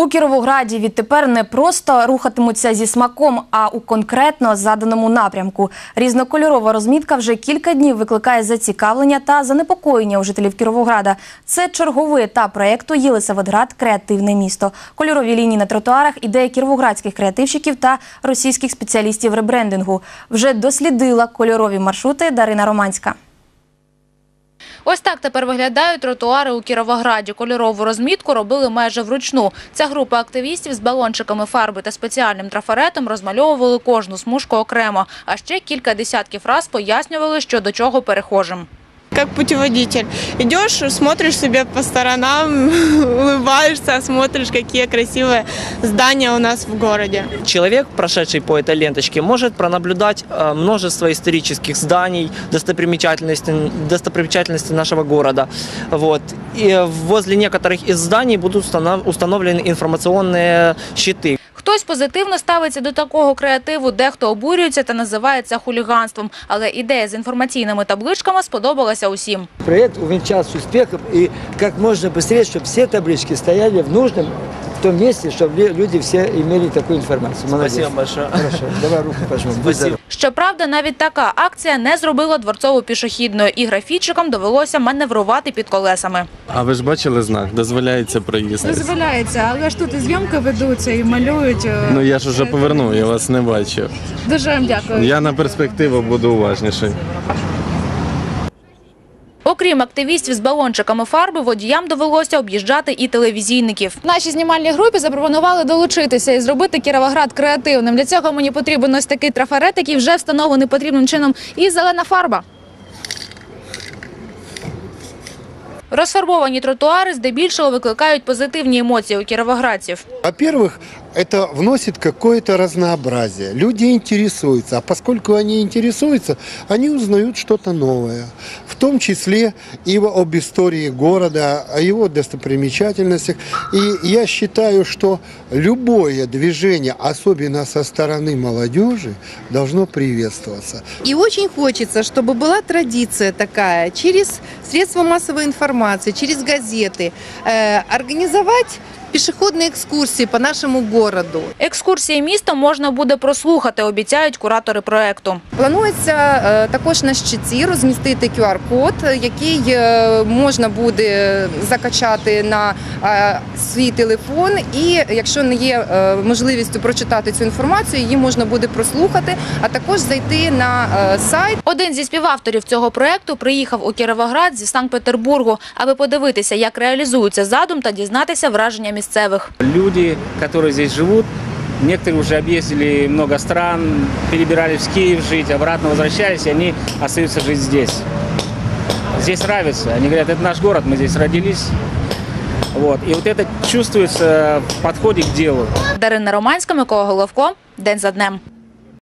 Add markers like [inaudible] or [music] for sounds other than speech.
У Кіровограді відтепер не просто рухатимуться зі смаком, а у конкретно заданому напрямку. Різнокольорова розмітка вже кілька днів викликає зацікавлення та занепокоєння у жителів Кіровограда. Це черговий етап проєкту Єлисаветград Креативне місто. Кольорові лінії на тротуарах ідея кіровоградських креативщиків та російських спеціалістів ребрендингу. Вже дослідила кольорові маршрути Дарина Романська. Ось так тепер виглядають тротуари у Кіровограді. Кольорову розмітку робили майже вручну. Ця група активістів з балончиками фарби та спеціальним трафаретом розмальовували кожну смужку окремо. А ще кілька десятків раз пояснювали, що до чого перехожим. Как путеводитель. Идешь, смотришь себе по сторонам, [laughs] улыбаешься, смотришь, какие красивые здания у нас в городе. Человек, прошедший по этой ленточке, может пронаблюдать э, множество исторических зданий, достопримечательностей, достопримечательностей нашего города. Вот. И возле некоторых из зданий будут установ- установлены информационные щиты, Хтось позитивно ставиться до такого креативу, дехто обурюється та називає це хуліганством. Але ідея з інформаційними табличками сподобалася усім. Проект увінчався успіхом і як можна швидше, щоб всі таблички стояли в нужном, в том месте, чтобы люди все имели такую информацию. Молодец. Спасибо большое. Хорошо, давай руку пожмем. Спасибо. Щоправда, навіть така акція не зробила дворцову пішохідною, і графічикам довелося маневрувати під колесами. А ви ж бачили знак? Дозволяється проїзд. Дозволяється, але ж тут і зйомки ведуться і малюють. е, Ну я ж уже повернув, я вас не бачив. Дуже вам дякую. Я на перспективу буду уважніший. Окрім активістів з балончиками фарби, водіям довелося об'їжджати і телевізійників. Нашій знімальній групі запропонували долучитися і зробити Кіровоград креативним. Для цього мені потрібен ось такий трафарет, який вже встановлений потрібним чином, і зелена фарба. Розфарбовані тротуари здебільшого викликають позитивні емоції у кіровоградців. Во-первых, это вносит какое-то разнообразие. Люди интересуются, а поскольку они интересуются, они узнают что-то новое. В том числе и об истории города, о его достопримечательностях. И я считаю, что любое движение, особенно со стороны молодежи, должно приветствоваться. И очень хочется, чтобы была традиция такая, через средства массовой информации, через газеты, э, организовать пешеходные экскурсии по нашему городу. Екскурсії містом можна буде прослухати, обіцяють куратори проекту. Планується е, також на щиті розмістити QR-код, який е, можна буде закачати на е, свій телефон. І якщо не є можливістю прочитати цю інформацію, її можна буде прослухати, а також зайти на сайт. Один зі співавторів цього проекту приїхав у Кіровоград зі Санкт-Петербургу, аби подивитися, як реалізується задум та дізнатися враження місцевих. Люди, которые здесь живут, некоторые уже объездили много стран, перебирались в Киев жить, обратно возвращались, и они остаются жить здесь. Здесь нравится. Они говорят, это наш город, мы здесь родились. Вот. И вот это чувствуется в подходе к делу. Дарина Романська, Микола Головко. День за днем.